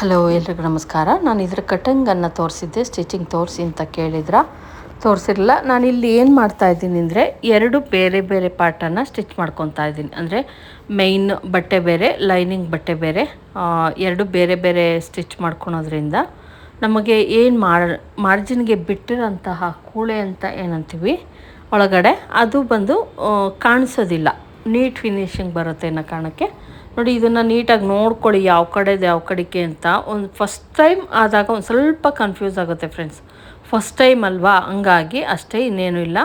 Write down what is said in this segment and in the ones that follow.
Hello ಎಲ್ರಿಗೂ ನಮಸ್ಕಾರ. ನಾನು ಇದ್ರ ಕಟಿಂಗನ್ನು ತೋರಿಸಿದ್ದೆ ಸ್ಟಿಚಿಂಗ್ ತೋರಿಸಿ ಅಂತ ಕೇಳಿದ್ರ. ತೋರಿಸಿರಲಿಲ್ಲ. ನಾನು ಇಲ್ಲಿ ಏನು ಮಾಡ್ತಾ ಇದ್ದೀನಿ ಅಂದರೆ, ಎರಡು ಬೇರೆ ಬೇರೆ ಪಾರ್ಟನ್ನು ಸ್ಟಿಚ್ ಮಾಡ್ಕೊತಾ ಇದ್ದೀನಿ. ಅಂದರೆ ಮೈನ್ ಬಟ್ಟೆ ಬೇರೆ ಲೈನಿಂಗ್ ಬಟ್ಟೆ ಬೇರೆ ಎರಡು ಬೇರೆ ಬೇರೆ ಸ್ಟಿಚ್ ಮಾಡ್ಕೊಳೋದ್ರಿಂದ ನಮಗೆ ಏನು ಮಾರ್ ಮಾರ್ಜಿನ್ಗೆ ಬಿಟ್ಟಿರೋಂತಹ ಕೂಳೆ ಅಂತ ಏನಂತೀವಿ, ಒಳಗಡೆ, ಅದು ಬಂದು ಕಾಣಿಸೋದಿಲ್ಲ. ನೀಟ್ ಫಿನಿಶಿಂಗ್ ಬರುತ್ತೆ ಅನ್ನೋ ಕಾರಣಕ್ಕೆ. ನೋಡಿ, ಇದನ್ನು ನೀಟಾಗಿ ನೋಡ್ಕೊಳ್ಳಿ, ಯಾವ ಕಡೆದು ಯಾವ ಕಡೆಗೆ ಅಂತ. ಒಂದು ಫಸ್ಟ್ ಟೈಮ್ ಆದಾಗ ಒಂದು ಸ್ವಲ್ಪ ಕನ್ಫ್ಯೂಸ್ ಆಗುತ್ತೆ ಫ್ರೆಂಡ್ಸ್ ಫಸ್ಟ್ ಟೈಮ್ ಅಲ್ವಾ? ಹಂಗಾಗಿ ಅಷ್ಟೇ, ಇನ್ನೇನು ಇಲ್ಲ.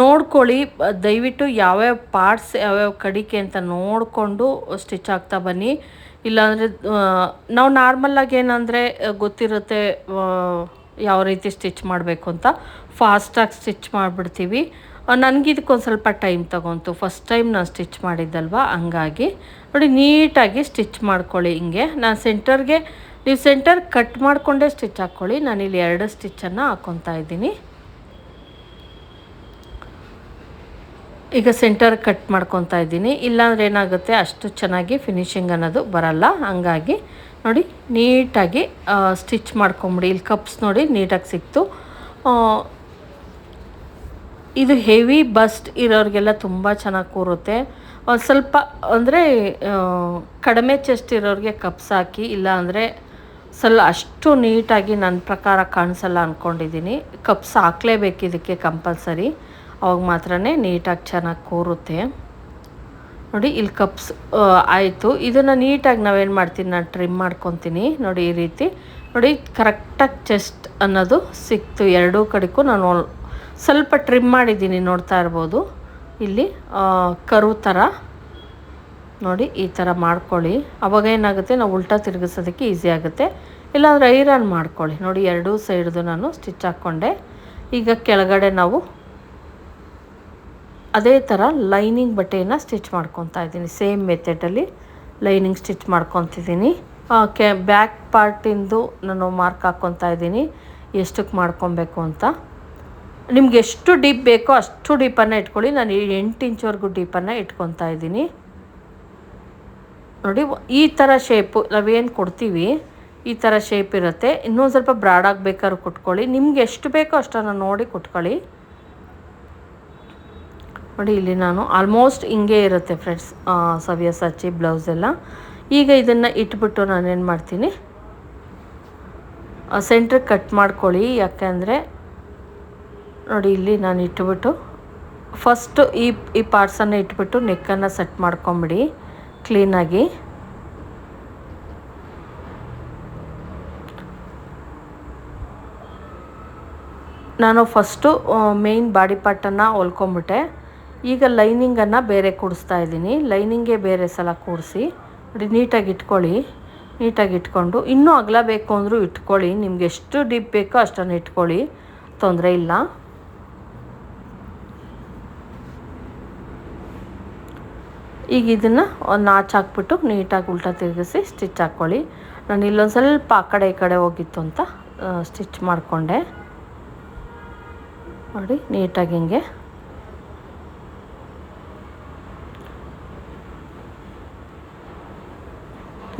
ನೋಡ್ಕೊಳ್ಳಿ, ದಯವಿಟ್ಟು ಯಾವ್ಯಾವ ಪಾರ್ಟ್ಸ್ ಯಾವ್ಯಾವ ಕಡಿಕೆ ಅಂತ ನೋಡಿಕೊಂಡು ಸ್ಟಿಚ್ ಆಗ್ತಾ ಬನ್ನಿ. ಇಲ್ಲಾಂದರೆ ನಾವು ನಾರ್ಮಲ್ಲಾಗಿ ಏನಂದರೆ ಗೊತ್ತಿರುತ್ತೆ ಯಾವ ರೀತಿ ಸ್ಟಿಚ್ ಮಾಡಬೇಕು ಅಂತ. ಫಾಸ್ಟಾಗಿ ಸ್ಟಿಚ್ ಮಾಡಿಬಿಡ್ತೀವಿ. ನನಗೆ ಇದಕ್ಕೊಂದು ಸ್ವಲ್ಪ ಟೈಮ್ ತಗೊಂತು. ಫಸ್ಟ್ ಟೈಮ್ ನಾನು ಸ್ಟಿಚ್ ಮಾಡಿದ್ದಲ್ವ? ಹಂಗಾಗಿ. ನೋಡಿ, ನೀಟಾಗಿ ಸ್ಟಿಚ್ ಮಾಡ್ಕೊಳ್ಳಿ ಹಿಂಗೆ. ನಾನು ಸೆಂಟರ್ಗೆ ನೀವು ಸೆಂಟರ್ ಕಟ್ ಮಾಡಿಕೊಂಡೇ ಸ್ಟಿಚ್ ಹಾಕ್ಕೊಳ್ಳಿ. ನಾನಿಲ್ಲಿ ಎರಡು ಸ್ಟಿಚ್ಚನ್ನು ಹಾಕ್ಕೊತಾ ಇದ್ದೀನಿ. ಈಗ ಸೆಂಟರ್ ಕಟ್ ಮಾಡ್ಕೊತಾ ಇದ್ದೀನಿ. ಇಲ್ಲಾಂದ್ರೆ ಏನಾಗುತ್ತೆ? ಅಷ್ಟು ಚೆನ್ನಾಗಿ ಫಿನಿಶಿಂಗ್ ಅನ್ನೋದು ಬರಲ್ಲ. ಹಂಗಾಗಿ, ನೋಡಿ, ನೀಟಾಗಿ ಸ್ಟಿಚ್ ಮಾಡ್ಕೊಂಬಿಡಿ. ಇಲ್ಲಿ ಕಪ್ಸ್ ನೋಡಿ ನೀಟಾಗಿ ಸಿಕ್ತು. ಇದು ಹೆವಿ ಬಸ್ಟ್ ಇರೋರಿಗೆಲ್ಲ ತುಂಬ ಚೆನ್ನಾಗಿ ಕೂರುತ್ತೆ. ಒಂದು ಸ್ವಲ್ಪ ಅಂದರೆ ಕಡಿಮೆ ಚೆಸ್ಟ್ ಇರೋರಿಗೆ ಕಪ್ಸ್ ಹಾಕಿ, ಇಲ್ಲ ಅಂದರೆ ಸ್ವಲ್ಪ ಅಷ್ಟು ನೀಟಾಗಿ ನನ್ನ ಪ್ರಕಾರ ಕಾಣಿಸಲ್ಲ ಅಂದ್ಕೊಂಡಿದ್ದೀನಿ ಕಪ್ಸ್ ಹಾಕ್ಲೇಬೇಕು ಇದಕ್ಕೆ ಕಂಪಲ್ಸರಿ. ಅವಾಗ ಮಾತ್ರ ನೀಟಾಗಿ ಚೆನ್ನಾಗಿ ಕೂರುತ್ತೆ. ನೋಡಿ, ಇಲ್ಲಿ ಕಪ್ಸ್ ಆಯಿತು. ಇದನ್ನು ನೀಟಾಗಿ ನಾವೇನು ಮಾಡ್ತೀನಿ, ನಾನು ಟ್ರಿಮ್ ಮಾಡ್ಕೊತೀನಿ. ನೋಡಿ, ಈ ರೀತಿ. ನೋಡಿ, ಕರೆಕ್ಟಾಗಿ ಚೆಸ್ಟ್ ಅನ್ನೋದು ಸಿಕ್ತು. ಎರಡೂ ಕಡೆಗೂ ನಾನು ಸ್ವಲ್ಪ ಟ್ರಿಮ್ ಮಾಡಿದ್ದೀನಿ ನೋಡ್ತಾ ಇರ್ಬೋದು. ಇಲ್ಲಿ ಕರು ಥರ ನೋಡಿ, ಈ ಥರ ಮಾಡ್ಕೊಳ್ಳಿ. ಅವಾಗ ಏನಾಗುತ್ತೆ, ನಾವು ಉಲ್ಟಾ ತಿರುಗಿಸೋದಕ್ಕೆ ಈಸಿ ಆಗುತ್ತೆ. ಇಲ್ಲಾಂದರೆ ಐರನ್ ಮಾಡ್ಕೊಳ್ಳಿ. ನೋಡಿ, ಎರಡೂ ಸೈಡ್ದು ನಾನು ಸ್ಟಿಚ್ ಹಾಕ್ಕೊಂಡೆ. ಈಗ ಕೆಳಗಡೆ ನಾವು ಅದೇ ಥರ ಲೈನಿಂಗ್ ಬಟ್ಟೆಯನ್ನು ಸ್ಟಿಚ್ ಮಾಡ್ಕೊತಾ ಇದ್ದೀನಿ. ಸೇಮ್ ಮೆಥಡಲ್ಲಿ ಲೈನಿಂಗ್ ಸ್ಟಿಚ್ ಮಾಡ್ಕೊತಿದ್ದೀನಿ. ಕೆ ಬ್ಯಾಕ್ ಪಾರ್ಟಿಂದು ನಾನು ಮಾರ್ಕ್ ಹಾಕ್ಕೊತಾ ಇದ್ದೀನಿ. ಎಷ್ಟಕ್ಕೆ ಮಾಡ್ಕೊಬೇಕು ಅಂತ. ನಿಮ್ಗೆ ಎಷ್ಟು ಡೀಪ್ ಬೇಕೋ ಅಷ್ಟು ಡೀಪನ್ನು ಇಟ್ಕೊಳ್ಳಿ. ನಾನು ಎಂಟು ಇಂಚ್ವರೆಗೂ ಡೀಪನ್ನು ಇಟ್ಕೊತಾ ಇದ್ದೀನಿ. ನೋಡಿ, ಈ ಥರ ಶೇಪು ನಾವೇನು ಕೊಡ್ತೀವಿ? ಈ ಥರ ಶೇಪ್ ಇರುತ್ತೆ. ಇನ್ನೊಂದು ಸ್ವಲ್ಪ ಬ್ರಾಡ್ ಆಗಬೇಕಾದ್ರೂ ಕುಟ್ಕೊಳ್ಳಿ. ನಿಮ್ಗೆ ಎಷ್ಟು ಬೇಕೋ ಅಷ್ಟನ್ನು ನೋಡಿ ಕುಟ್ಕೊಳ್ಳಿ. ನೋಡಿ, ಇಲ್ಲಿ ನಾನು ಆಲ್ಮೋಸ್ಟ್ ಹಿಂಗೆ ಇರುತ್ತೆ ಫ್ರೆಂಡ್ಸ್ ಸವ್ಯಸಾಚಿ ಬ್ಲೌಸ್ ಎಲ್ಲ. ಈಗ ಇದನ್ನು ಇಟ್ಬಿಟ್ಟು ನಾನೇನು ಮಾಡ್ತೀನಿ? ಸೆಂಟ್ರಿಗೆ ಕಟ್ ಮಾಡ್ಕೊಳ್ಳಿ. ಯಾಕೆಂದರೆ ನೋಡಿ, ಇಲ್ಲಿ ನಾನು ಇಟ್ಬಿಟ್ಟು ಫಸ್ಟು ಈ ಈ ಪಾರ್ಟ್ಸನ್ನು ಇಟ್ಬಿಟ್ಟು ನೆಕ್ಕನ್ನು ಸೆಟ್ ಮಾಡ್ಕೊಂಬಿಡಿ ಕ್ಲೀನಾಗಿ ನಾನು ಫಸ್ಟು ಮೇಯ್ನ್ ಬಾಡಿ ಪಾರ್ಟನ್ನು ಹೊಲ್ಕೊಂಬಿಟ್ಟೆ. ಈಗ ಲೈನಿಂಗನ್ನು ಬೇರೆ ಕೂಡಿಸ್ತಾ ಇದ್ದೀನಿ. ಲೈನಿಂಗೇ ಬೇರೆ ಸಲ ಕೂಡಿಸಿ, ನೋಡಿ, ನೀಟಾಗಿ ಇಟ್ಕೊಳ್ಳಿ. ನೀಟಾಗಿ ಇಟ್ಕೊಂಡು, ಇನ್ನೂ ಅಗಲ ಬೇಕು ಅಂದರೂ ಇಟ್ಕೊಳ್ಳಿ. ನಿಮ್ಗೆ ಎಷ್ಟು ಡೀಪ್ ಬೇಕೋ ಅಷ್ಟನ್ನು ಇಟ್ಕೊಳ್ಳಿ. ತೊಂದರೆ ಇಲ್ಲ. ಈಗ ಇದನ್ನು ಒಂದು ನಾಚ್ ಹಾಕ್ಬಿಟ್ಟು ನೀಟಾಗಿ ಉಲ್ಟಾ ತಿರುಗಿಸಿ ಸ್ಟಿಚ್ ಹಾಕ್ಕೊಳ್ಳಿ ನಾನು ಇಲ್ಲೊಂದು ಸ್ವಲ್ಪ ಆ ಕಡೆ ಈ ಕಡೆ ಹೋಗಿತ್ತು ಅಂತ ಸ್ಟಿಚ್ ಮಾಡಿಕೊಂಡೆ. ನೋಡಿ, ನೀಟಾಗಿ ಹಿಂಗೆ.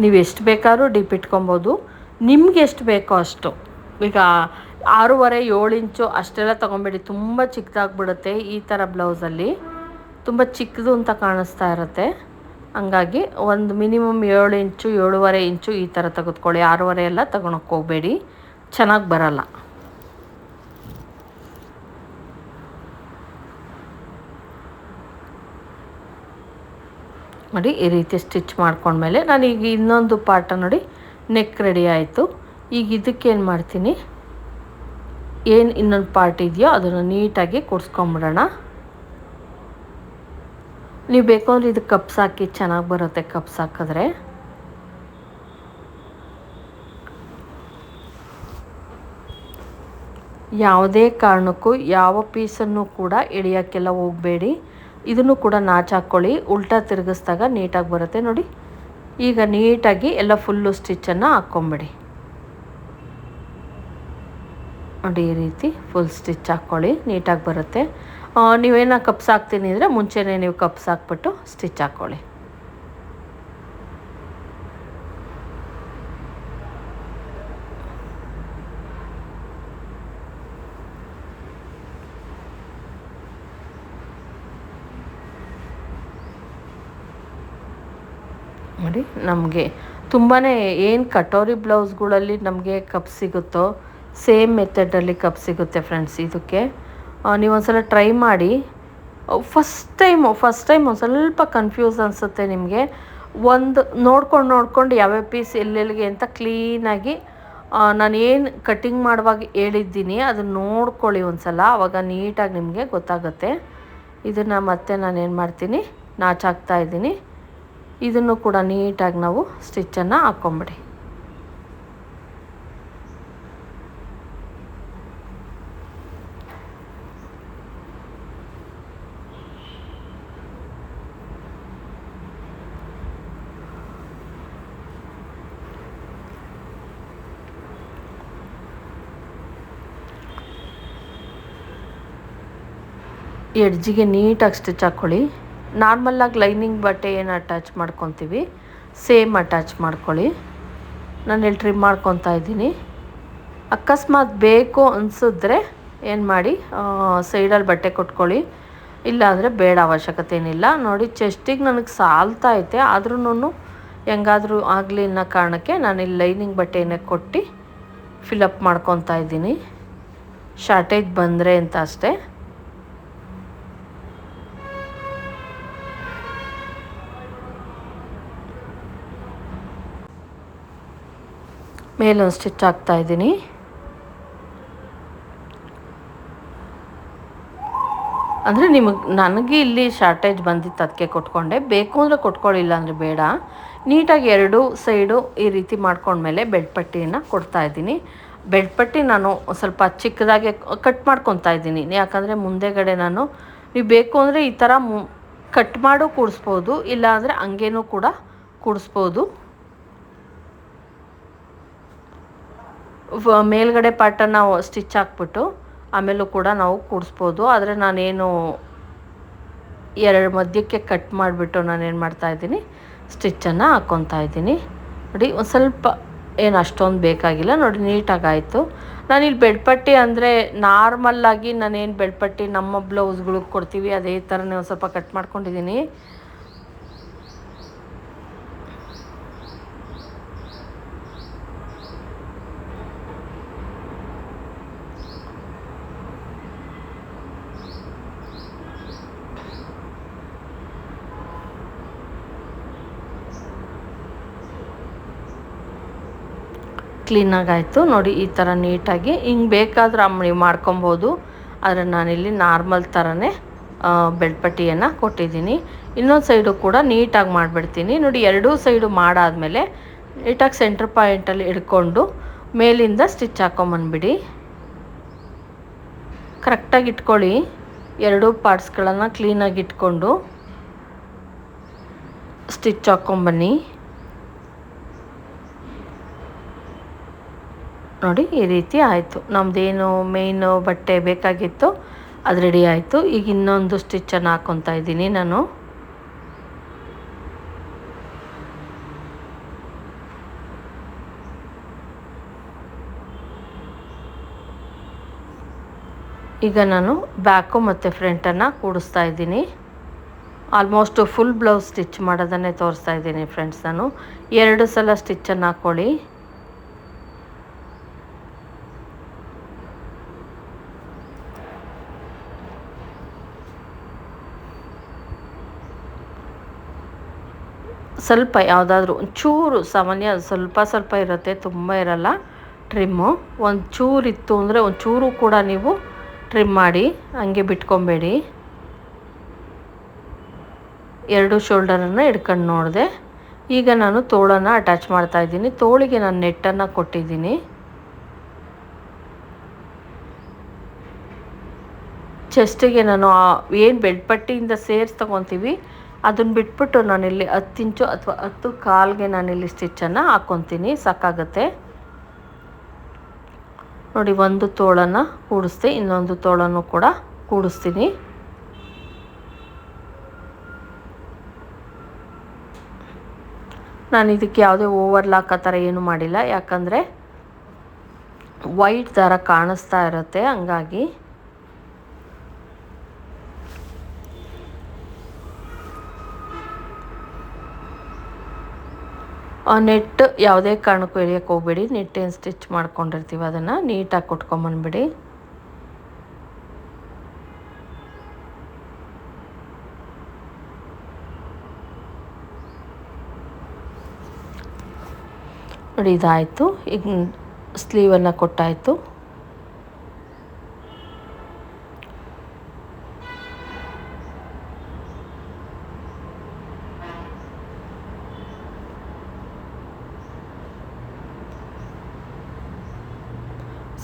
ನೀವು ಎಷ್ಟು ಬೇಕಾದ್ರೂ ಡೀಪ್ ಇಟ್ಕೊಬೋದು. ನಿಮ್ಗೆ ಎಷ್ಟು ಬೇಕೋ ಅಷ್ಟು. ಈಗ ಆರೂವರೆ ಏಳು ಇಂಚು ಅಷ್ಟೆಲ್ಲ ತೊಗೊಬೇಡಿ, ತುಂಬ ಚಿಕ್ಕದಾಗ್ಬಿಡುತ್ತೆ ಈ ಥರ ಬ್ಲೌಸಲ್ಲಿ ತುಂಬ ಚಿಕ್ಕದು ಅಂತ ಕಾಣಿಸ್ತಾ ಇರುತ್ತೆ. ಹಂಗಾಗಿ ಒಂದು ಮಿನಿಮಮ್ ಏಳು ಇಂಚು, ಏಳುವರೆ ಇಂಚು ಈ ಥರ ತೆಗೆದುಕೊಳ್ಳಿ. ಆರೂವರೆ ಎಲ್ಲ ತಗೊಳಕ್ಕೆ ಹೋಗಬೇಡಿ. ಚೆನ್ನಾಗಿ ಬರಲ್ಲ. ನೋಡಿ, ಈ ರೀತಿ ಸ್ಟಿಚ್ ಮಾಡ್ಕೊಂಡ್ಮೇಲೆ ನಾನು ಈಗ ಇನ್ನೊಂದು ಪಾರ್ಟ ನೋಡಿ, ನೆಕ್ ರೆಡಿ ಆಯಿತು. ಈಗ ಇದಕ್ಕೇನು ಮಾಡ್ತೀನಿ? ಏನು ಇನ್ನೊಂದು ಪಾರ್ಟ್ ಇದೆಯೋ ಅದನ್ನು ನೀಟಾಗಿ ಕೂಡ್ಸ್ಕೊಂಬಿಡೋಣ. ನೀವು ಬೇಕು ಅಂದರೆ ಇದು ಕಪ್ಸ್ ಹಾಕಿ ಚೆನ್ನಾಗಿ ಬರುತ್ತೆ ಕಪ್ಸ್ ಹಾಕಿದ್ರೆ ಯಾವುದೇ ಕಾರಣಕ್ಕೂ ಯಾವ ಪೀಸನ್ನು ಕೂಡ ಎಳಿಯೋಕ್ಕೆಲ್ಲ ಹೋಗಬೇಡಿ. ಇದನ್ನು ಕೂಡ ನಾಚ್ ಹಾಕ್ಕೊಳ್ಳಿ ಉಲ್ಟಾ ತಿರುಗಿಸ್ದಾಗ ನೀಟಾಗಿ ಬರುತ್ತೆ ನೋಡಿ. ಈಗ ನೀಟಾಗಿ ಎಲ್ಲ ಫುಲ್ಲು ಸ್ಟಿಚ್ಚನ್ನು ಹಾಕ್ಕೊಂಬಿಡಿ ನೋಡಿ ಈ ರೀತಿ ಫುಲ್ ಸ್ಟಿಚ್ ಹಾಕ್ಕೊಳ್ಳಿ ನೀಟಾಗಿ ಬರುತ್ತೆ. ನೀವೇನ ಕಪ್ಸ್ ಹಾಕ್ತೀನಿ ಅಂದರೆ ಮುಂಚೆನೇ ನೀವು ಕಪ್ಸ್ ಹಾಕ್ಬಿಟ್ಟು ಸ್ಟಿಚ್ ಹಾಕ್ಕೊಳ್ಳಿ ನೋಡಿ, ನಮಗೆ ತುಂಬಾ ಏನು ಕಟೋರಿ ಬ್ಲೌಸ್ಗಳಲ್ಲಿ ನಮಗೆ ಕಪ್ ಸಿಗುತ್ತೋ, ಸೇಮ್ ಮೆಥಡಲ್ಲಿ ಕಪ್ ಸಿಗುತ್ತೆ ಫ್ರೆಂಡ್ಸ್ ಇದಕ್ಕೆ. ನೀವು ಒಂದ್ಸಲ ಟ್ರೈ ಮಾಡಿ. ಫಸ್ಟ್ ಟೈಮು ಫಸ್ಟ್ ಟೈಮ್ ಒಂದು ಸ್ವಲ್ಪ ಕನ್ಫ್ಯೂಸ್ ಅನಿಸುತ್ತೆ ನಿಮಗೆ. ಒಂದು ನೋಡ್ಕೊಂಡು ನೋಡ್ಕೊಂಡು ಯಾವ್ಯಾವ ಪೀಸ್ ಎಲ್ಲೆಲ್ಲಿಗೆ ಅಂತ ಕ್ಲೀನಾಗಿ ನಾನು ಏನು ಕಟ್ಟಿಂಗ್ ಮಾಡುವಾಗ ಹೇಳಿದ್ದೀನಿ ಅದನ್ನು ನೋಡ್ಕೊಳ್ಳಿ ಒಂದು ಸಲ ಆವಾಗ ನೀಟಾಗಿ ನಿಮಗೆ ಗೊತ್ತಾಗುತ್ತೆ. ಇದನ್ನು ಮತ್ತೆ ನಾನು ಏನು ಮಾಡ್ತೀನಿ, ನಾಚಾಕ್ತಾ ಇದ್ದೀನಿ. ಇದನ್ನು ಕೂಡ ನೀಟಾಗಿ ನಾವು ಸ್ಟಿಚ್ಚನ್ನು ಹಾಕ್ಕೊಂಬಿಡಿ ಎಡ್ಜಿಗೆ ನೀಟಾಗಿ ಸ್ಟಿಚ್ ಹಾಕ್ಕೊಳ್ಳಿ ನಾರ್ಮಲ್ಲಾಗಿ ಲೈನಿಂಗ್ ಬಟ್ಟೆ ಏನು ಅಟ್ಯಾಚ್ ಮಾಡ್ಕೊತೀವಿ ಸೇಮ್ ಅಟ್ಯಾಚ್ ಮಾಡ್ಕೊಳ್ಳಿ. ನಾನು ಇಲ್ಲಿ ಟ್ರಿಮ್ ಮಾಡ್ಕೊತಾ ಇದ್ದೀನಿ. ಅಕಸ್ಮಾತ್ ಬೇಕು ಅನಿಸಿದ್ರೆ ಏನು ಮಾಡಿ ಸೈಡಲ್ಲಿ ಬಟ್ಟೆ ಕೊಟ್ಕೊಳ್ಳಿ. ಇಲ್ಲಾಂದರೆ ಬೇಡ, ಅವಶ್ಯಕತೆ ಏನಿಲ್ಲ. ನೋಡಿ ಚೆಸ್ಟಿಗೆ ನನಗೆ ಸಾಲ್ತಾ ಐತೆ. ಆದ್ರೂ ಹೆಂಗಾದರೂ ಆಗಲಿ ಅನ್ನೋ ಕಾರಣಕ್ಕೆ ನಾನು ಇಲ್ಲಿ ಲೈನಿಂಗ್ ಬಟ್ಟೆಯನ್ನೇ ಕೊಟ್ಟು ಫಿಲಪ್ ಮಾಡ್ಕೊತಾ ಇದ್ದೀನಿ. ಶಾರ್ಟೇಜ್ ಬಂದರೆ ಅಂತ ಅಷ್ಟೇ. ಮೇಲೊಂದು ಸ್ಟಿಚ್ ಹಾಕ್ತಾ ಇದ್ದೀನಿ. ಅಂದರೆ ನಿಮಗೆ, ನನಗೆ ಇಲ್ಲಿ ಶಾರ್ಟೇಜ್ ಬಂದಿತ್ತು, ಅದಕ್ಕೆ ಕೊಟ್ಕೊಂಡೆ. ಬೇಕು ಅಂದರೆ ಕೊಟ್ಕೊಳ್ಳಿಲ್ಲ ಅಂದರೆ ಬೇಡ. ನೀಟಾಗಿ ಎರಡು ಸೈಡು ಈ ರೀತಿ ಮಾಡ್ಕೊಂಡ್ಮೇಲೆ ಬೆಡ್ ಪಟ್ಟಿಯನ್ನು ಕೊಡ್ತಾ ಇದ್ದೀನಿ. ಬೆಡ್ ಪಟ್ಟಿ ನಾನು ಸ್ವಲ್ಪ ಚಿಕ್ಕದಾಗೆ ಕಟ್ ಮಾಡ್ಕೊತಾ ಇದ್ದೀನಿ. ಯಾಕಂದರೆ ಮುಂದೆಗಡೆ ನಾನು, ನೀವು ಬೇಕು ಅಂದರೆ ಈ ಥರ ಮು, ಕಟ್ ಮಾಡು ಕೂಡಿಸ್ಬೋದು, ಇಲ್ಲಾಂದರೆ ಹಂಗೇನೂ ಕೂಡ ಕೂಡಿಸ್ಬೋದು. ಮೇಲ್ಗಡೆ ಪಾರ್ಟನ್ನು ಸ್ಟಿಚ್ ಹಾಕ್ಬಿಟ್ಟು ಆಮೇಲೂ ಕೂಡ ನಾವು ಕೂಡಿಸ್ಬೋದು. ಆದರೆ ನಾನೇನು ಎರಡು ಮಧ್ಯಕ್ಕೆ ಕಟ್ ಮಾಡಿಬಿಟ್ಟು ನಾನೇನು ಮಾಡ್ತಾ ಇದ್ದೀನಿ? ಸ್ಟಿಚ್ಚನ್ನು ಹಾಕ್ಕೊತಾ ಇದ್ದೀನಿ. ನೋಡಿ, ಒಂದು ಸ್ವಲ್ಪ ಏನು ಅಷ್ಟೊಂದು ಬೇಕಾಗಿಲ್ಲ. ನೋಡಿ ನೀಟಾಗಿ ಆಯಿತು ನಾನಿಲ್ಲಿ ಬೆಡ್ಪಟ್ಟಿ ಅಂದರೆ ನಾರ್ಮಲ್ಲಾಗಿ ನಾನೇನು ಬೆಡ್ಪಟ್ಟಿ ನಮ್ಮ ಬ್ಲೌಸ್ಗಳಿಗೆ ಕೊಡ್ತೀವಿ, ಅದೇ ಥರನೇ ಒಂದು ಸ್ವಲ್ಪ ಕಟ್ ಮಾಡ್ಕೊಂಡಿದ್ದೀನಿ. ಕ್ಲೀನಾಗಿ ಆಯಿತು ನೋಡಿ, ಈ ಥರ ನೀಟಾಗಿ ಹಿಂಗೆ ಬೇಕಾದ್ರೆ ನೀವು ಮಾಡ್ಕೊಬೋದು. ಆದರೆ ನಾನಿಲ್ಲಿ ನಾರ್ಮಲ್ ಥರನೇ ಬೆಳ್ಪಟ್ಟಿಯನ್ನು ಕೊಟ್ಟಿದ್ದೀನಿ. ಇನ್ನೊಂದು ಸೈಡು ಕೂಡ ನೀಟಾಗಿ ಮಾಡಿಬಿಡ್ತೀನಿ. ನೋಡಿ, ಎರಡೂ ಸೈಡು ಮಾಡಾದಮೇಲೆ ನೀಟಾಗಿ ಸೆಂಟ್ರ್ ಪಾಯಿಂಟಲ್ಲಿ ಹಿಡ್ಕೊಂಡು ಮೇಲಿಂದ ಸ್ಟಿಚ್ ಹಾಕೊಂಬಂದ್ಬಿಡಿ. ಕರೆಕ್ಟಾಗಿ ಇಟ್ಕೊಳ್ಳಿ. ಎರಡೂ ಪಾರ್ಟ್ಸ್ಗಳನ್ನು ಕ್ಲೀನಾಗಿ ಇಟ್ಕೊಂಡು ಸ್ಟಿಚ್ ಹಾಕ್ಕೊಂಬನ್ನಿ ನೋಡಿ ಈ ರೀತಿ ಆಯಿತು. ನಮ್ಮದೇನು ಮೇಯ್ನು ಬಟ್ಟೆ ಬೇಕಾಗಿತ್ತು, ಅದು ರೆಡಿ ಆಯಿತು. ಈಗ ಇನ್ನೊಂದು ಸ್ಟಿಚ್ಚನ್ನು ಹಾಕ್ಕೊತಾ ಇದ್ದೀನಿ ನಾನು. ಈಗ ನಾನು ಬ್ಯಾಕು ಮತ್ತು ಫ್ರಂಟನ್ನು ಕೂಡಿಸ್ತಾ ಇದ್ದೀನಿ. ಆಲ್ಮೋಸ್ಟ್ ಫುಲ್ ಬ್ಲೌಸ್ ಸ್ಟಿಚ್ ಮಾಡೋದನ್ನೇ ತೋರಿಸ್ತಾ ಇದ್ದೀನಿ ಫ್ರೆಂಡ್ಸ್ ನಾನು. ಎರಡು ಸಲ ಸ್ಟಿಚ್ಚನ್ನು ಹಾಕ್ಕೊಳ್ಳಿ ಸ್ವಲ್ಪ ಯಾವುದಾದ್ರೂ ಒಂಚೂರು ಸಾಮಾನ್ಯ ಸ್ವಲ್ಪ ಸ್ವಲ್ಪ ಇರುತ್ತೆ, ತುಂಬ ಇರಲ್ಲ. ಟ್ರಿಮ್ಮು ಒಂಚೂರು ಚೂರು ಇತ್ತು ಅಂದರೆ ಒಂಚೂರು ಚೂರು ಕೂಡ ನೀವು ಟ್ರಿಮ್ ಮಾಡಿ ಹಂಗೆ ಬಿಟ್ಕೊಬೇಡಿ. ಎರಡು ಶೋಲ್ಡರನ್ನು ಹಿಡ್ಕೊಂಡು ನೋಡಿದೆ. ಈಗ ನಾನು ತೋಳನ್ನು ಅಟ್ಯಾಚ್ ಮಾಡ್ತಾ ಇದ್ದೀನಿ. ತೋಳಿಗೆ ನಾನು ನೆಟ್ಟನ್ನು ಕೊಟ್ಟಿದ್ದೀನಿ. ಚೆಸ್ಟಿಗೆ ನಾನು ಏನು ಬೆಡ್ ಪಟ್ಟಿಯಿಂದ ಸೇರಿಸಿ ತೊಗೊತೀವಿ ಅದನ್ನು ಬಿಟ್ಬಿಟ್ಟು ನಾನಿಲ್ಲಿ ಹತ್ತು ಇಂಚು ಅಥವಾ ಹತ್ತು ಕಾಲ್ಗೆ ನಾನಿಲ್ಲಿ ಸ್ಟಿಚ್ಚನ್ನು ಹಾಕ್ಕೊತೀನಿ ಸಾಕಾಗತ್ತೆ. ನೋಡಿ, ಒಂದು ತೋಳನ್ನು ಕೂಡಿಸ್ದೆ, ಇನ್ನೊಂದು ತೋಳನ್ನು ಕೂಡ ಕೂಡಿಸ್ತೀನಿ. ನಾನು ಇದಕ್ಕೆ ಯಾವುದೇ ಓವರ್ಲಾಕ್ ಆ ಥರ ಏನು ಮಾಡಿಲ್ಲ. ಯಾಕಂದರೆ ವೈಟ್ ಥರ ಕಾಣಿಸ್ತಾ ಇರುತ್ತೆ, ಹಂಗಾಗಿ. ನೆಟ್ ಯಾವುದೇ ಕಾರಣಕ್ಕೂ ಎಳಿಯೋಕ್ಕೆ ಹೋಗ್ಬೇಡಿ. ನೆಟ್ ಏನು ಸ್ಟಿಚ್ ಮಾಡ್ಕೊಂಡಿರ್ತೀವಿ ಅದನ್ನು ನೀಟಾಗಿ ಕೊಟ್ಕೊಂಬಂದ್ಬಿಡಿ. ನೋಡಿ, ಇದಾಯಿತು. ಈಗ ಸ್ಲೀವನ್ನು ಕೊಟ್ಟಾಯಿತು.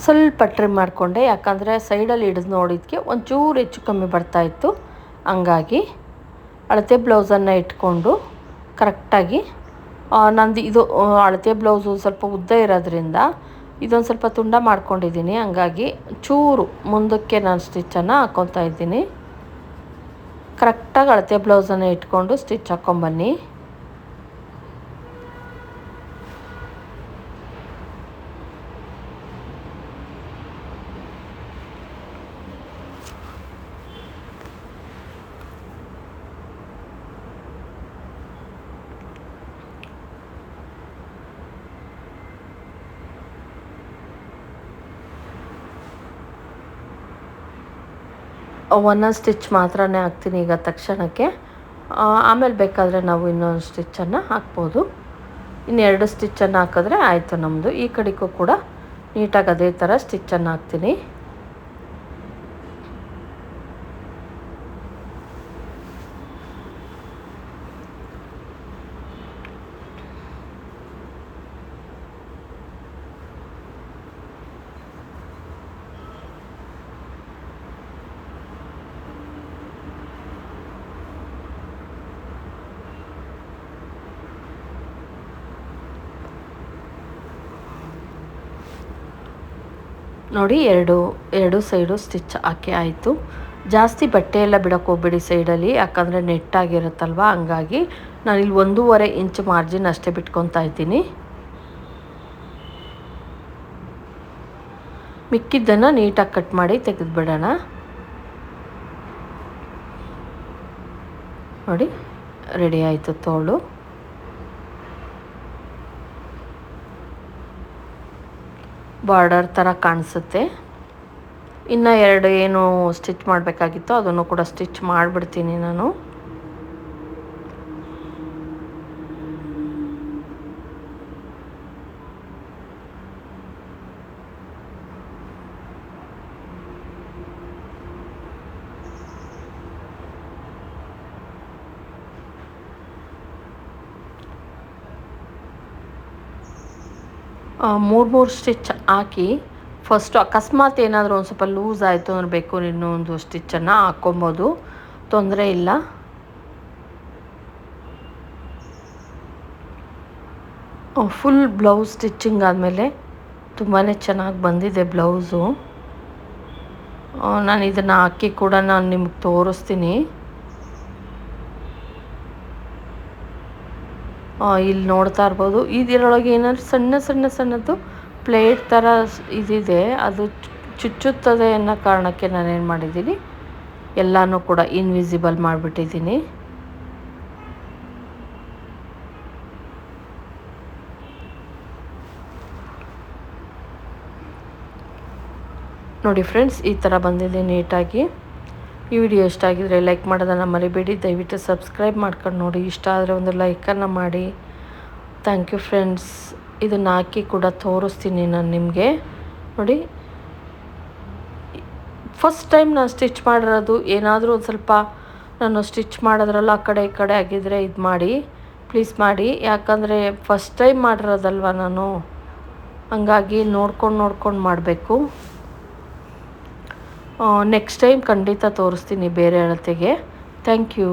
ಸ್ವಲ್ಪ ಟ್ರಿಮ್ ಮಾಡಿಕೊಂಡೆ, ಯಾಕಂದರೆ ಸೈಡಲ್ಲಿ ಹಿಡಿದು ನೋಡಿದ್ಕೆ ಒಂಚೂರು ಹೆಚ್ಚು ಕಮ್ಮಿ ಬರ್ತಾಯಿತ್ತು ಹಂಗಾಗಿ ಅಳತೆ ಬ್ಲೌಸನ್ನು ಇಟ್ಕೊಂಡು ಕರೆಕ್ಟಾಗಿ ನಂದು ಇದು ಅಳತೆ ಬ್ಲೌಸು ಸ್ವಲ್ಪ ಉದ್ದ ಇರೋದ್ರಿಂದ ಇದೊಂದು ಸ್ವಲ್ಪ ತುಂಡ ಮಾಡ್ಕೊಂಡಿದ್ದೀನಿ. ಹಂಗಾಗಿ ಚೂರು ಮುಂದಕ್ಕೆ ನಾನು ಸ್ಟಿಚ್ಚನ್ನು ಹಾಕ್ಕೊತಾ ಇದ್ದೀನಿ. ಕರೆಕ್ಟಾಗಿ ಅಳತೆ ಬ್ಲೌಸನ್ನು ಇಟ್ಕೊಂಡು ಸ್ಟಿಚ್ ಹಾಕ್ಕೊಂಬನ್ನಿ ಒಂದೊಂದು ಸ್ಟಿಚ್ ಮಾತ್ರನೇ ಹಾಕ್ತೀನಿ ಈಗ ತಕ್ಷಣಕ್ಕೆ. ಆಮೇಲೆ ಬೇಕಾದರೆ ನಾವು ಇನ್ನೊಂದು ಸ್ಟಿಚ್ಚನ್ನು ಹಾಕ್ಬೋದು. ಇನ್ನೆರಡು ಸ್ಟಿಚ್ಚನ್ನು ಹಾಕಿದ್ರೆ ಆಯಿತು ನಮ್ಮದು ಈ ಕಡೆಗೂ ಕೂಡ ನೀಟಾಗಿ ಅದೇ ಥರ ಸ್ಟಿಚ್ಚನ್ನು ಹಾಕ್ತೀನಿ. ನೋಡಿ, ಎರಡು ಎರಡು ಸೈಡು ಸ್ಟಿಚ್ ಹಾಕಿ ಆಯಿತು. ಜಾಸ್ತಿ ಬಟ್ಟೆ ಎಲ್ಲ ಬಿಡೋಕೆ ಹೋಗ್ಬೇಡಿ ಸೈಡಲ್ಲಿ, ಯಾಕಂದರೆ ನೆಟ್ಟಾಗಿರುತ್ತಲ್ವ? ಹಂಗಾಗಿ ನಾನಿಲ್ಲಿ ಒಂದೂವರೆ ಇಂಚ್ ಮಾರ್ಜಿನ್ ಅಷ್ಟೇ ಬಿಟ್ಕೊತಾ ಇದ್ದೀನಿ. ಮಿಕ್ಕಿದ್ದನ್ನು ನೀಟಾಗಿ ಕಟ್ ಮಾಡಿ ತೆಗೆದುಬಿಡೋಣ. ನೋಡಿ, ರೆಡಿ ಆಯಿತು ತೋಳು. ಬಾರ್ಡರ್ ಥರ ಕಾಣಿಸುತ್ತೆ. ಇನ್ನು ಎರಡು ಏನು ಸ್ಟಿಚ್ ಮಾಡಬೇಕಾಗಿತ್ತೋ ಅದನ್ನು ಕೂಡ ಸ್ಟಿಚ್ ಮಾಡಿಬಿಡ್ತೀನಿ ನಾನು. ಮೂರು ಮೂರು ಸ್ಟಿಚ್ ಹಾಕಿ ಫಸ್ಟು ಅಕಸ್ಮಾತ್ ಏನಾದರೂ ಒಂದು ಸ್ವಲ್ಪ ಲೂಸ್ ಆಯಿತು ಅಂದ್ರೆ ಬೇಕು ಇನ್ನೊಂದು ಸ್ಟಿಚ್ಚನ್ನು ಹಾಕ್ಕೊಬೋದು. ತೊಂದರೆ ಇಲ್ಲ. ಫುಲ್ ಬ್ಲೌಸ್ ಸ್ಟಿಚ್ಚಿಂಗ್ ಆದಮೇಲೆ ತುಂಬಾ ಚೆನ್ನಾಗಿ ಬಂದಿದೆ ಬ್ಲೌಸು ನಾನು ಇದನ್ನು ಹಾಕಿ ಕೂಡ ನಾನು ನಿಮ್ಗೆ ತೋರಿಸ್ತೀನಿ. ಇಲ್ಲಿ ನೋಡ್ತಾ ಇರ್ಬೋದು. ಇದರೊಳಗೆ ಏನಾದ್ರು ಸಣ್ಣ ಸಣ್ಣ ಸಣ್ಣದು ಪ್ಲೇಟ್ ಥರ ಇದಿದೆ. ಅದು ಚುಚ್ಚುತ್ತದೆ ಅನ್ನೋ ಕಾರಣಕ್ಕೆ ನಾನೇನು ಮಾಡಿದ್ದೀನಿ, ಎಲ್ಲನೂ ಕೂಡ ಇನ್ವಿಸಿಬಲ್ ಮಾಡಿಬಿಟ್ಟಿದ್ದೀನಿ. ನೋಡಿ ಫ್ರೆಂಡ್ಸ್, ಈ ಥರ ಬಂದಿದೆ ನೀಟಾಗಿ. ಈ ವಿಡಿಯೋ ಇಷ್ಟ ಆಗಿದ್ರೆ ಲೈಕ್ ಮಾಡೋದನ್ನು ಮರಿಬೇಡಿ. ದಯವಿಟ್ಟು ಸಬ್ಸ್ಕ್ರೈಬ್ ಮಾಡ್ಕೊಂಡು ನೋಡಿ. ಇಷ್ಟ ಆದರೆ ಒಂದು ಲೈಕನ್ನು ಮಾಡಿ. Thank you friends. ಇದನ್ನು ಹಾಕಿ ಕೂಡ ತೋರಿಸ್ತೀನಿ ನಾನು ನಿಮಗೆ. ನೋಡಿ. ಫಸ್ಟ್ ಟೈಮ್ ನಾನು ಸ್ಟಿಚ್ ಮಾಡಿರೋದು, ಏನಾದರೂ ಒಂದು ಸ್ವಲ್ಪ ನಾನು ಸ್ಟಿಚ್ ಮಾಡೋದ್ರಲ್ಲ, ಆ ಕಡೆ ಈ ಕಡೆ ಆಗಿದ್ದರೆ ಇದು ಮಾಡಿ. ಪ್ಲೀಸ್ ಮಾಡಿ. ಯಾಕಂದರೆ ಫಸ್ಟ್ ಟೈಮ್ ಮಾಡಿರೋದಲ್ವ ನಾನು? ಹಂಗಾಗಿ ನೋಡ್ಕೊಂಡು ನೋಡ್ಕೊಂಡು ಮಾಡಬೇಕು. ನೆಕ್ಸ್ಟ್ ಟೈಮ್ ಖಂಡಿತ ತೋರಿಸ್ತೀನಿ ಬೇರೆ ಅಳತೆಗೆ. Thank you